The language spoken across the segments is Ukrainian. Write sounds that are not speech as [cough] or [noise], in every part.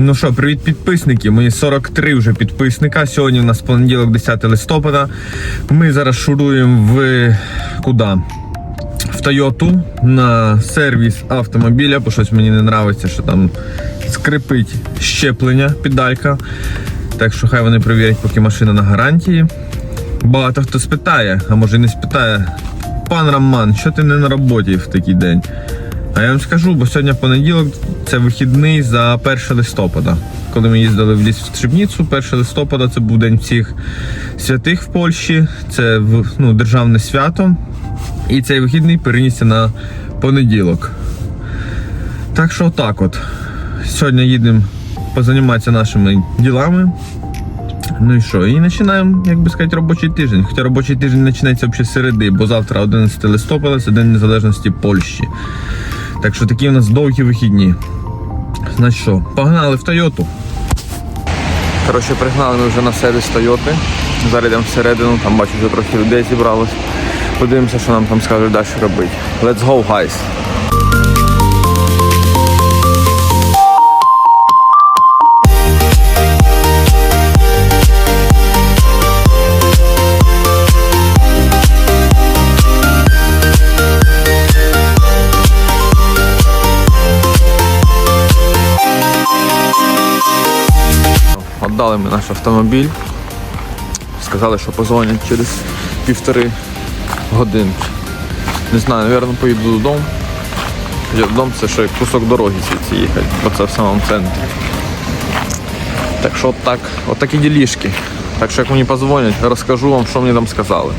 Ну що, привіт, підписники. Мої 43 вже підписника. Сьогодні у нас понеділок, 10 листопада. Ми зараз шуруємо в куди? В Тойоту на сервіс автомобіля, бо щось мені не подобається, що там скрипить щеплення, педалька. Так що хай вони перевірять, поки машина на гарантії. Багато хто спитає, а може і не спитає. Пан Роман, що ти не на роботі в такий день? А я вам скажу, бо сьогодні понеділок це вихідний за 1 листопада. Коли ми їздили в ліс в Стрібніцу, 1 листопада це був день всіх святих в Польщі, це ну, державне свято. І цей вихідний перенісся на понеділок. Так що отак от. Сьогодні їдемо позайматися нашими ділами. Ну і що? І починаємо, як би сказати, робочий тиждень. Хоча робочий тиждень починається взагалі середи, бо завтра 11 листопада це День Незалежності Польщі. Так що такі у нас довгі вихідні. Значить що, погнали в Тойоту. Коротше, пригнали ми вже на сервіс Тойоти. Зараз йдемо всередину, там бачу, вже трохи людей зібралось. Подивимося, що нам там скажуть далі робити. Let's go, guys! Наш автомобіль. Сказали, що позвонять через півтори годинки. Не знаю, напевно, поїду додому. Додому це ще кусок дороги звідси їхати, бо це в самому центрі. Так що так, от ділішки. Так що як мені позвонять, розкажу вам, що мені там сказали.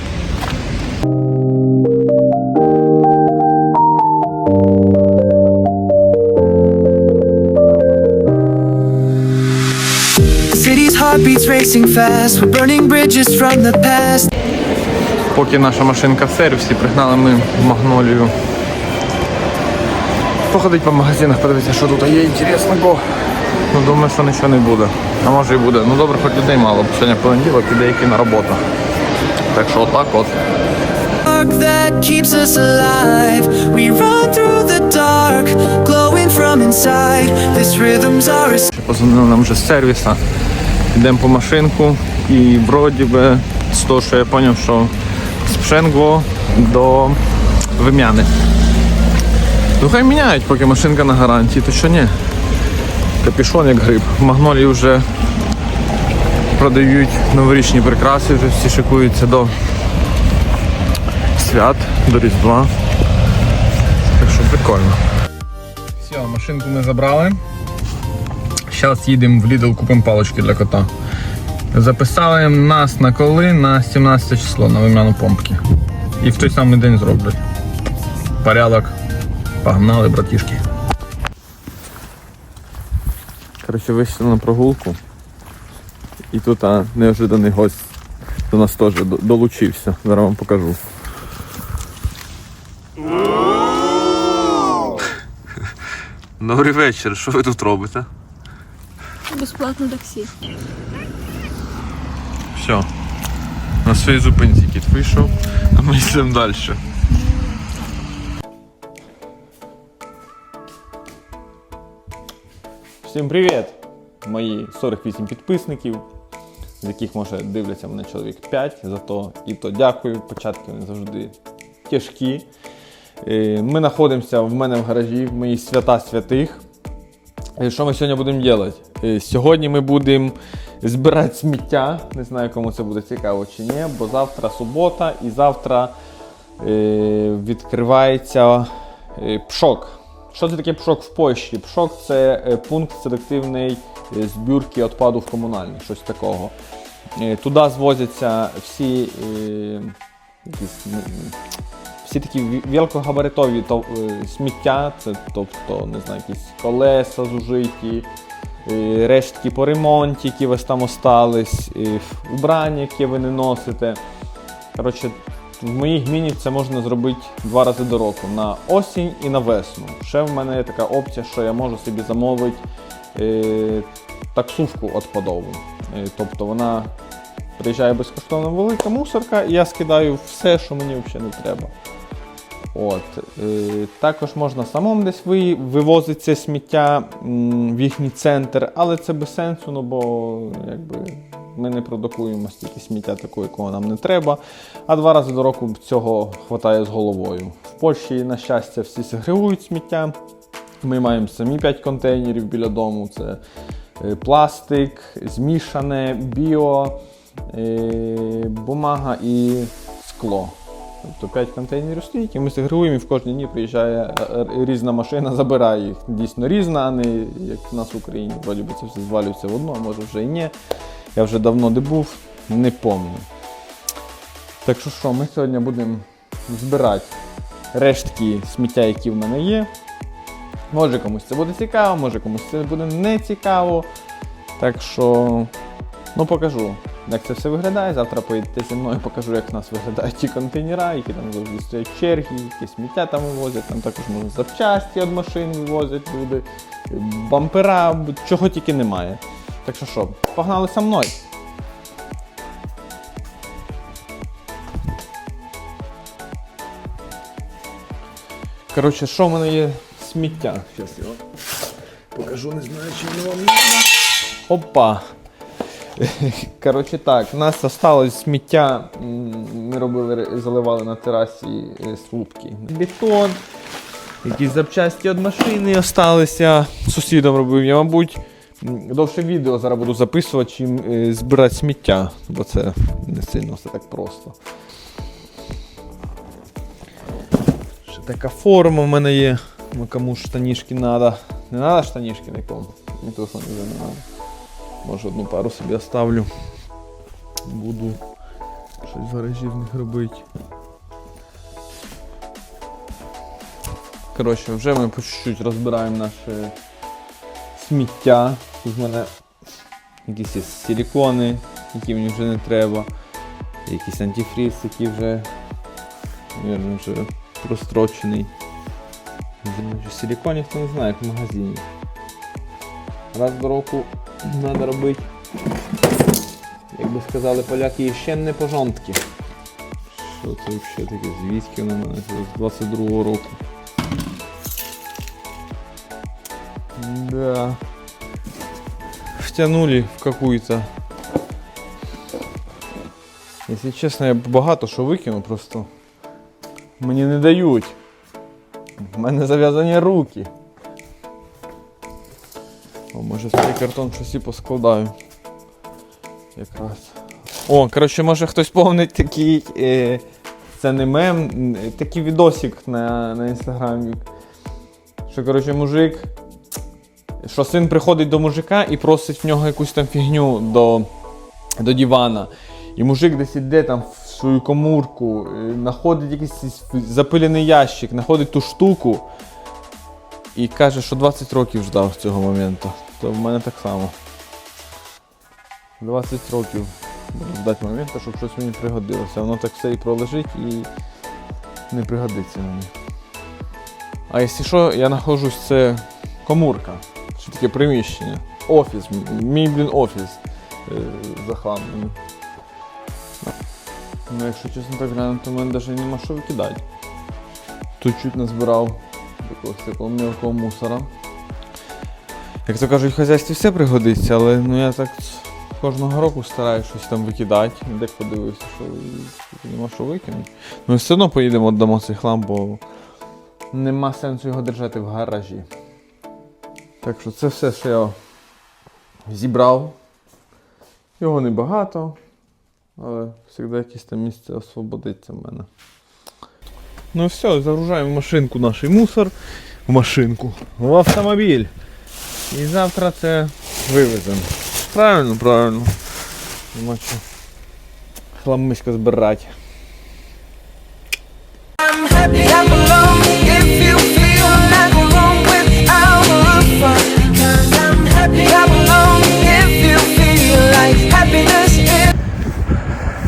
Heartbeats racing fast. We're burning bridges from the past. Поки наша машинка в сервісі, пригнали ми Магнолію. Походить по магазинах, подивитися, що тут є інтересного. Ну, думаю, що нічого не буде. А може і буде. Ну добре, хоч людей мало, бо сьогодні понеділок і деякі на роботу. Так що отак от. That keeps us alive. We run through the dark, glowing from inside. This rhythm's our. Позвонили нам вже з сервіса. Йдемо по машинку і вроді би з того, що я зрозумів, що з Пшенго до Вим'яни. Ну хай міняють, поки машинка на гарантії, то що ні. Капішон як гриб. В Магнолії вже продають новорічні прикраси, вже всі шикуються до свят, до Різдва. Так що прикольно. Все, машинку ми забрали. Зараз їдемо в Lidl, купимо палочки для кота. Записали нас на коли? На 17 число на вим'яну помпки. І в той самий день зроблять. Порядок. Погнали, братішки. Коротше, вийшли на прогулку. І тут а, неожиданий гость до нас теж долучився. Зараз вам покажу. Добрий вечір, що ви тут робите? Безплатне таксі. Все. На своїй зупинці кіт вийшов, а ми йдемо далі. Всім привіт! Мої 48 підписників, з яких може дивляться мене чоловік 5, зато і то дякую. Початки вони завжди тяжкі. Е, Ми знаходимося в мене в гаражі, в моїй свята святих. Е, Що ми сьогодні будемо робити? Е, Сьогодні ми будемо збирати сміття. Не знаю, кому це буде цікаво чи ні, бо завтра субота і завтра е, відкривається е, пшок. Що це таке пшок в Польщі? Пшок це пункт селективної збірки відпаду в комунальний, щось такого. Туди звозяться всі, всі такі ві- великогабаритові то, сміття, це тобто, не знаю, якісь колеса зужиті, рештки по ремонті, які у вас там остались, убрання, яке ви не носите. Коротше, в моїй гміні це можна зробити два рази до року на осінь і на весну. Ще в мене є така опція, що я можу собі замовити е, таксувку відпадову. Е, тобто вона приїжджає безкоштовно велика мусорка, і я скидаю все, що мені взагалі не треба. От. Е, також можна самому десь вивозити це сміття в їхній центр, але це без сенсу, ну бо якби, ми не продукуємо стільки сміття такого, якого нам не треба. А два рази до року цього вистачає з головою. В Польщі, на щастя, всі сегрегують сміття. Ми маємо самі 5 контейнерів біля дому. Це е, пластик, змішане, біо, е, бумага і скло. Тобто 5 контейнерів стоїть, і ми сегрегуємо, і в кожні дні приїжджає е, е, різна машина, забирає їх. Дійсно різна, а не як в нас в Україні. Вроді би це все звалюється в одно, а може вже і ні. Я вже давно де був, не пам'ятаю. Так що що, ми сьогодні будемо збирати рештки сміття, які в мене є. Може комусь це буде цікаво, може комусь це буде не цікаво. Так що, ну покажу, як це все виглядає. Завтра поїдете зі мною, покажу, як в нас виглядають ті контейнера, які там завжди стоять черги, які сміття там вивозять, там також можна запчасті від машин вивозять люди, бампера, чого тільки немає. Так що що, погнали со мною. Коротше, що в мене є сміття? Зараз я покажу, не знаю, чи воно вам. Опа! [laughs] Коротше так, у нас осталось сміття. Ми робили, заливали на терасі е, слупки. Бетон, якісь запчасті від машини осталися. Сусідом робив я, мабуть. Довше відео зараз буду записувати, чим е, збирати сміття, бо це не сильно все так просто. Ще така форма в мене є. Кому штанішки треба. Не треба штанішки нікому. Телефон вже не треба. Може одну пару собі оставлю. Буду щось в гаражі в них робити. Коротше, вже ми по чуть-чуть розбираємо наше сміття. Тут в мене якісь є силікони, які мені вже не треба. Якийсь антифріз, який вже, мабуть, вже прострочений. Силікон ніхто не знає, як в магазині. Раз до року треба робити, як би сказали поляки, ще не пожонтки. Що це взагалі таке? Звідки на мене з 22-го року. Да. Втянули в какую-то. Якщо чесно, я багато що викину, просто мені не дають. У мене зав'язані руки. Може цей картон щось і поскладаю. Якраз. О, коротше, може хтось повнить такий. Е, це не мем, такий відосик на, на інстаграмі. Що, коротше, мужик. Що син приходить до мужика і просить в нього якусь там фігню до, до дивана. І мужик десь іде там в свою комурку, е, знаходить якийсь запилений ящик, знаходить ту штуку і каже, що 20 років ждав цього моменту. То в мене так само. 20 років буду ждати моменту, щоб щось мені пригодилося. Воно так все і пролежить і не пригодиться мені. А якщо що, я знаходжусь, це комурка. Що таке приміщення. Офіс. Мій, блін, офіс е, захламлений. Ну, якщо чесно так глянути, то в мене навіть нема що викидати. Тут чуть назбирав якогось такого мілкого мусора. Як то кажуть, в хазяйстві все пригодиться, але ну я так кожного року стараюсь щось там викидати. Де подивився, що нема що викинути. Ну і все одно поїдемо, віддамо цей хлам, бо нема сенсу його держати в гаражі. Так що це все, що я зібрав. Його небагато, але завжди якесь там місце освободиться в мене. Ну все, загружаємо в машинку наш мусор. В машинку. В автомобіль. І завтра це вивеземо. Правильно, правильно. Нема що хламисько збирати.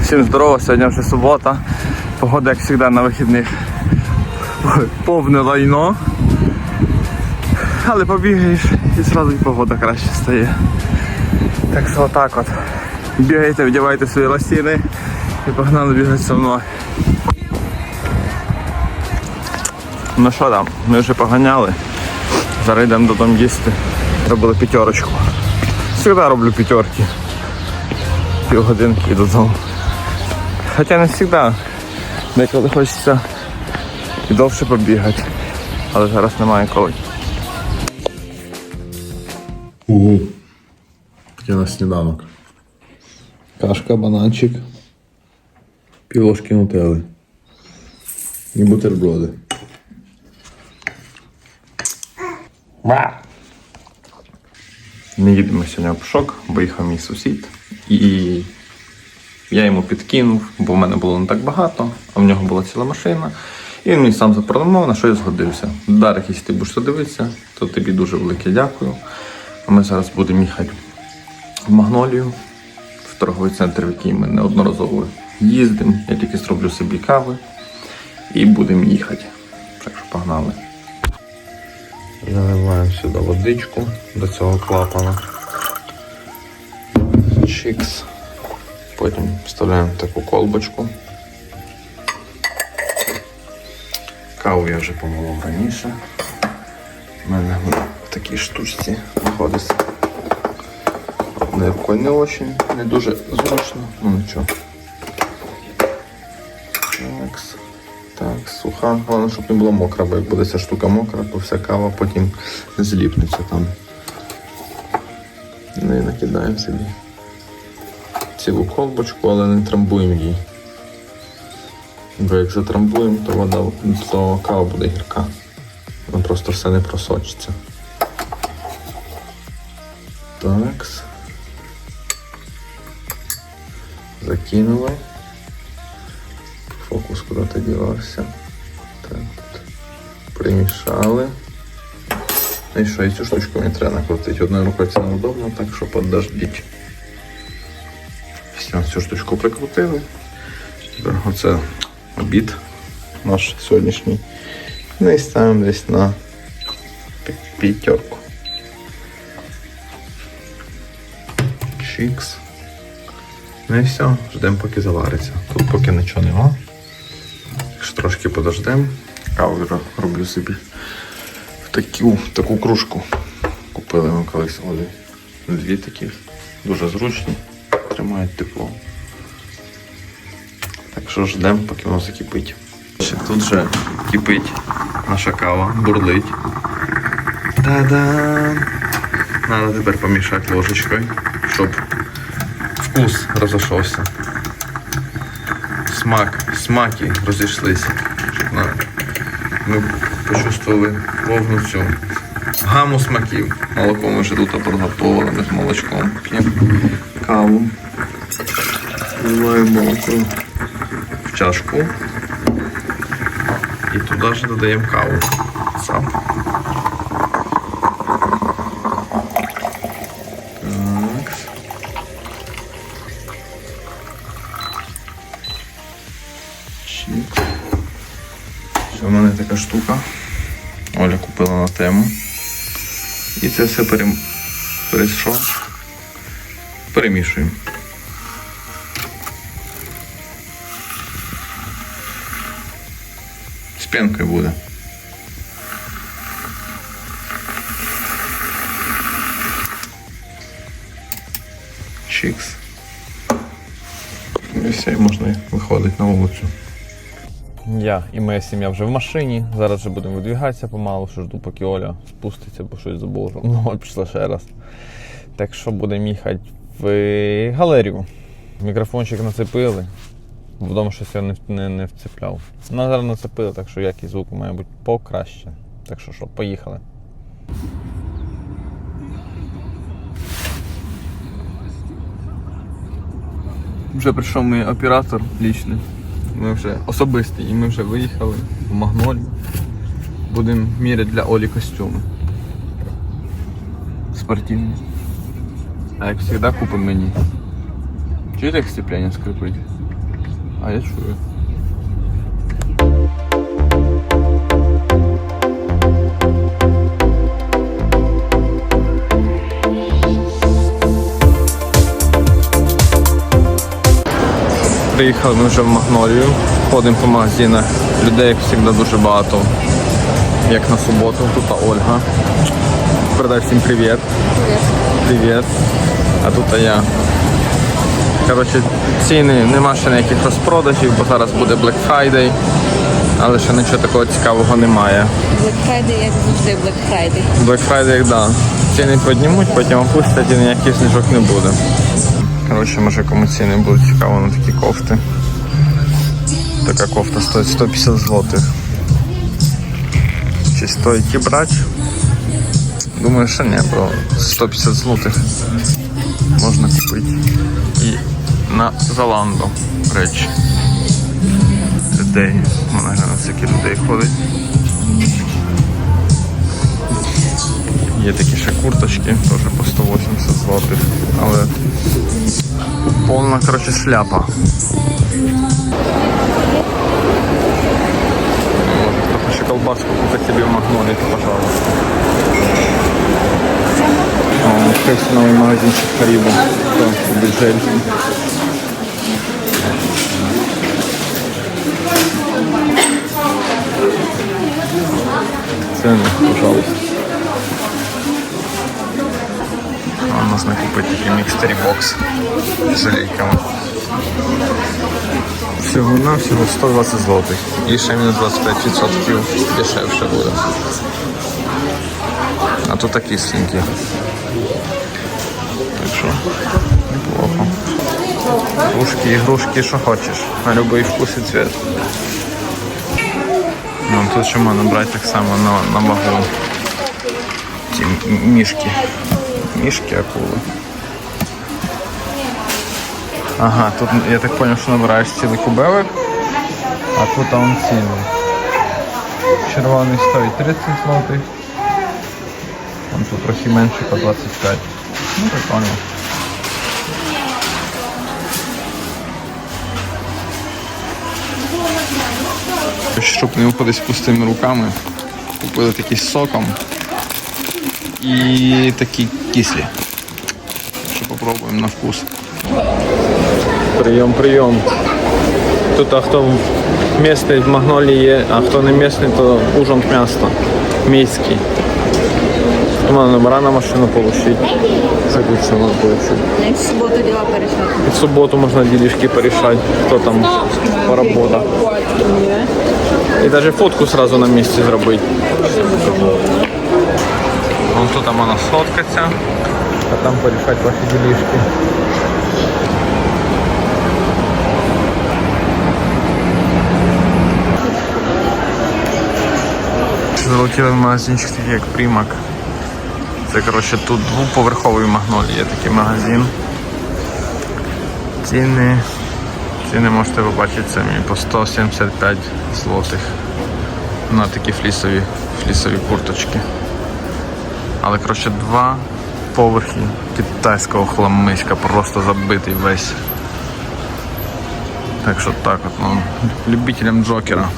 Всім здорово, сьогодні вже субота. Погода, як завжди, на вихідних. Повне лайно. Але побігаєш і одразу і погода краще стає. Так що отак от. Бігайте, вдівайте свої лосіни і погнали бігати зі мною. Ну що там, ми вже поганяли. Зараз йдемо додому їсти. Робили п'ятерочку. Завжди роблю п'ятерки. Півгодинки і додому. Хоча не завжди. Деколи хочеться і довше побігати. Але зараз немає коли. Угу. Таке на сніданок. Кашка, бананчик, півложки нутели. І бутерброди. Не їдемо сьогодні в пшок, бо їхав мій сусід. І я йому підкинув, бо в мене було не так багато, а в нього була ціла машина. І він мені сам запропонував, на що я згодився. Дарик, якщо ти будеш дивитися, то тобі дуже велике дякую. А ми зараз будемо їхати в Магнолію, в торговий центр, в який ми неодноразово їздимо. Я тільки зроблю собі кави і будемо їхати. Так що погнали. Заливаємо сюди водичку до цього клапана. Чікс. Потім вставляємо таку колбочку. Каву я вже помолов раніше. У мене такій штучці знаходиться. Не, не очень, не дуже зручно, ну нічого. Такс. Так, суха. Головне, щоб не була мокра, бо як буде ця штука мокра, то вся кава потім зліпнеться там. Ну і накидаємо собі цілу колбочку, але не трамбуємо її. Бо як затрамбуємо, то вода, то кава буде гірка. Воно просто все не просочиться. Такс. Закинули. Фокус куди-то дівався. Так, от. Примішали. Ну і що, і цю штучку мені треба накрутити. Одною рукою це неудобно, так що подождіть. Все, цю штучку прикрутили. Тепер оце обід наш сьогоднішній. Ну і ставимо десь на п'ятерку. Чікс. Ну і все, ждемо поки завариться. Тут поки нічого нема. Якщо трошки подождемо, каву роблю собі в таку, таку кружку. Купили ми колись Олі. Дві такі. Дуже зручні, тримають тепло. Так що ждемо, поки воно закипить. Тут вже кипить наша кава, бурлить. Та-дам! Надо тепер помішати ложечкою, щоб вкус розійшовся. Смак, смаки розійшлися. Щоб на- ми почувствували повну цю гаму смаків. Молоко ми вже тут приготували, з молочком каву. Вливаємо молоко в чашку. І туди ж додаємо каву. Купила. І це все перем... перейшов. Перемішуємо. З пенкою буде. Чікс. І все, можна виходити на вулицю. Я і моя сім'я вже в машині. Зараз вже будемо видвігатися помалу, що жду, поки Оля спуститься, бо щось забув. [laughs] Ну, пішла ще раз. Так що будемо їхати в галерію. Мікрофончик нацепили. Вдома щось я не, не, не вцепляв. Ну, зараз нацепили, так що якість звуку має бути покраще. Так що що, поїхали. Вже прийшов мій оператор лічний. Ми вже особистий, і ми вже виїхали в Магнолію. Будемо міряти для Олі костюми. Спортивні. А як завжди купимо мені. Чуєте, як сцеплення скрипить? А я чую. Приїхали ми вже в Магнолію. Ходимо по магазинах. Людей, як завжди, дуже багато. як на суботу. Тут Ольга. Передай всім привіт. Привіт. А тут я. Коротше, ціни нема ще ніяких розпродажів, бо зараз буде Black Friday, але ще нічого такого цікавого немає. Black Friday, як завжди, Black Friday. Black Friday, як да. Ціни піднімуть, потім опустять і ніяких знижок не буде. Коротше, може кому ціни будуть цікаво на такі кофти. Така кофта стоїть 150 злотих. Чи стоїть і брати? Думаю, що ні, бо 150 злотих можна купити. І на Золанду речі. Людей. Мене глянь, скільки людей ходить. Є такі ще курточки, теж по 180 злотих, але повна, коротше, шляпа. Трохи ще колбаску купити собі в Магнолі, то пожалуйста. Відкрився новий магазинчик Харібу. То. Ціни, пожалуйста. А у нас не купити такий мікстері бокс з жалейками. Всього на всього 120 злотих. І ще мінус 25% дешевше буде. А тут такі кисленькі. Так що, неплохо. Игрушки, ігрушки, що хочеш. На будь-який вкус і цвет. Ну, тут ще можна брати так само на, на вагу. Ті мішки. Мішки акули. Ага, тут я так зрозумів, що набираєш цілий кубелик, а тут он цілий. Червоний стоїть 30 злотих. Он тут трохи менше по 25. Ну, прикольно. Щоб не виходить з пустими руками, купили такий з соком і такі кислі. Що попробуємо на вкус. Прийом, прийом. Тут а хто місний в Магнолії є, а хто не місний, то ужин міста. Міський. Можна номера на машину отримати. Закуться можна отримати. Як в суботу діла перейшати. В суботу можна ділішки порішати, хто там поработа. І навіть фотку сразу на місці зробити. Вон тут там вона сфоткаться, а там порішати ваші ділішки. Залетіли в магазинчик такий як Примак. Це коротше тут двоповерховий магнолій є такий магазин. Ціни. Ціни можете побачити самі по 175 злотих на такі флісові, флісові курточки. Але коротше два поверхи китайського хламиська, просто забитий весь. Так що так от, ну, любителям Джокера.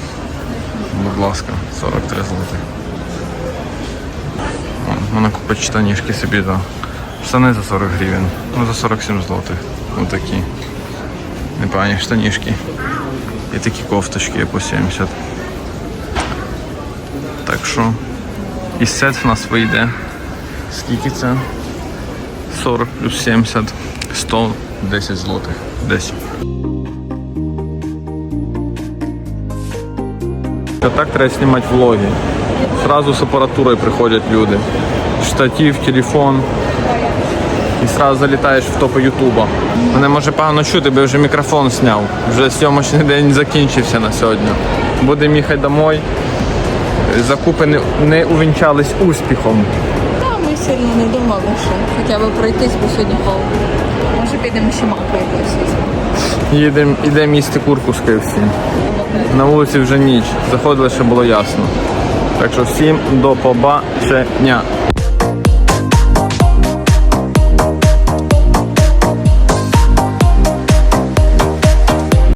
Будь ласка, 43 злотих. Вона купить штанішки собі за штани за 40 гривень, ну за 47 злотих. Ось такі. Непогані штанішки. І такі кофточки по 70. Так що і сет в нас вийде. Скільки це? 40 плюс 70, 110 злотих. Десь. Так треба знімати влоги. Сразу з апаратурою приходять люди. Штатив, телефон. І сразу залітаєш в топи Ютуба. Мене може погано чути, бо я вже мікрофон зняв. Вже сьомочний день закінчився на сьогодні. Будемо їхати домой. Закупи не увінчались успіхом. Сильно не думали, що хоча б пройтись, бо сьогодні холодно. Може підемо ще маку якось. Їдемо, ідемо їсти курку з KFC. На вулиці вже ніч. Заходили, ще було ясно. Так що всім до побачення.